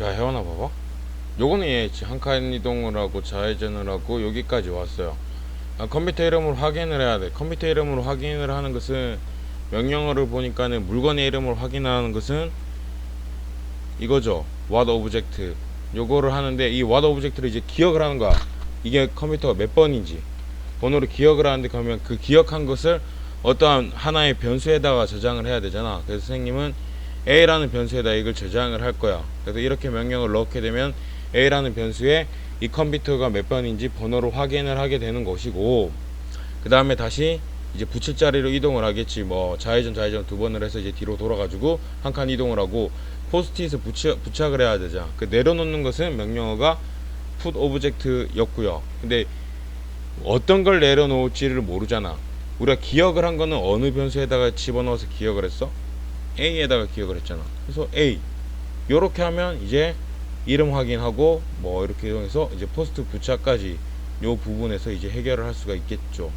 자 혜원아 봐봐. 요거는 얘지 한칸 이동을 하고 좌회전을 하고 여기까지 왔어요. 아, 컴퓨터 이름으로 확인을 해야 돼. 컴퓨터 이름으로 확인을 하는 것은 명령어를 보니까는 물건의 이름을 확인하는 것은 이거죠. What object? 요거를 하는데 이 what object를 이제 기억을 하는 거야. 이게 컴퓨터가 몇 번인지. 번호를 기억을 하는데 그러면 그 기억한 것을 어떠한 하나의 변수에다가 저장을 해야 되잖아. 그래서 선생님은 a라는 변수에다 이걸 저장을 할 거야. 그래서 이렇게 명령을 넣게 되면 a라는 변수에 이 컴퓨터가 몇 번인지 번호를 확인을 하게 되는 것이고 그 다음에 다시 이제 붙일 자리로 이동을 하겠지. 뭐 좌회전 좌회전 두 번을 해서 이제 뒤로 돌아가지고 한 칸 이동을 하고 포스트잇을 부착, 부착을 해야 되죠 그 내려놓는 것은 명령어가 put object였고요. 근데 어떤 걸 내려놓을지를 모르잖아. 우리가 기억을 한 거는 어느 변수에다가 집어넣어서 기억을 했어? A에다가 기억을 했잖아. 그래서 A. 요렇게 하면 이제 이름 확인하고 뭐 이렇게 이용해서 이제 포스트 부착까지 요 부분에서 이제 해결을 할 수가 있겠죠